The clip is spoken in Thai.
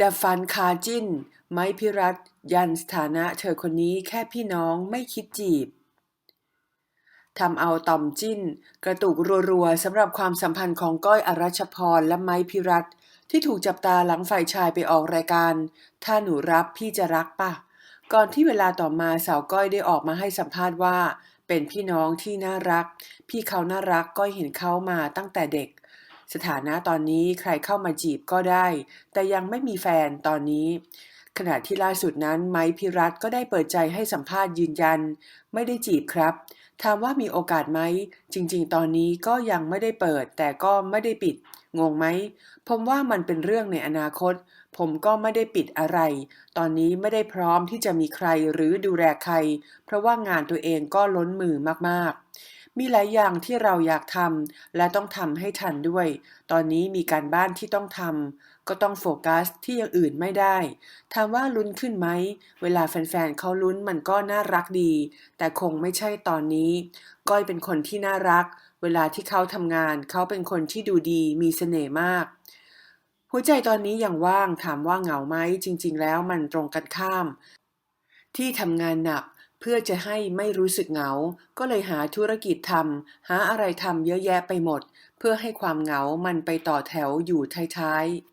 ดับฟันคาจินไม้พิรัตยันสถานะเธอคนนี้แค่พี่น้องไม่คิดจีบทำเอาต่อมจิ้น กระตุกรัวๆสำหรับความสัมพันธ์ของก้อยอรัชพรและไม้พิรัตที่ถูกจับตาหลังฝ่ายชายไปออกรายการ ถ้าหนูรับพี่จะรักปะก่อนที่เวลาต่อมาสาวก้อยได้ออกมาให้สัมภาษณ์ว่า เป็นพี่น้องที่น่ารัก พี่เขาน่ารักก้อยเห็นเขามาตั้งแต่เด็ก สถานะตอนนี้ใครเข้ามาจีบก็ได้ แต่ยังไม่มีแฟนตอนนี้ ขณะที่ล่าสุดนั้นไม้พิรัตก็ได้เปิดใจให้สัมภาษณ์ยืนยัน ไม่ได้จีบครับ ถามว่ามีโอกาสไหม จริง ๆ ตอนนี้ก็ยังไม่ได้เปิด แต่ก็ไม่ได้ปิด งงไหม ผมว่ามันเป็นเรื่องในอนาคต ผมก็ไม่ได้ปิดอะไร ตอนนี้ไม่ได้พร้อมที่จะมีใครหรือดูแลใคร เพราะว่างานตัวเองก็ล้นมือมากๆ มีหลายอย่างที่เราอยากทำและต้องทำให้ทันด้วย ตอนนี้มีการบ้านที่ต้องทำก็ต้องโฟกัสที่อย่างอื่นไม่ได้ ถามว่าลุ้นขึ้นไหม เวลาแฟนๆเขาลุ้นมันก็น่ารักดี แต่คงไม่ใช่ตอนนี้ ก้อยเป็นคนที่น่ารัก เวลาที่เขาทำงานเขาเป็นคนที่ดูดีมีเสน่ห์มากหัวใจตอนนี้ยังว่างถามว่าเหงาไหมจริง ๆ แล้วมันตรงกันข้าม ที่ทำงานหนัก เพื่อจะให้ไม่รู้สึกเหงา ก็เลยหาธุรกิจทำหาอะไรทำเยอะแยะไปหมด เพื่อให้ความเหงามันไปต่อแถวอยู่ท้ายๆ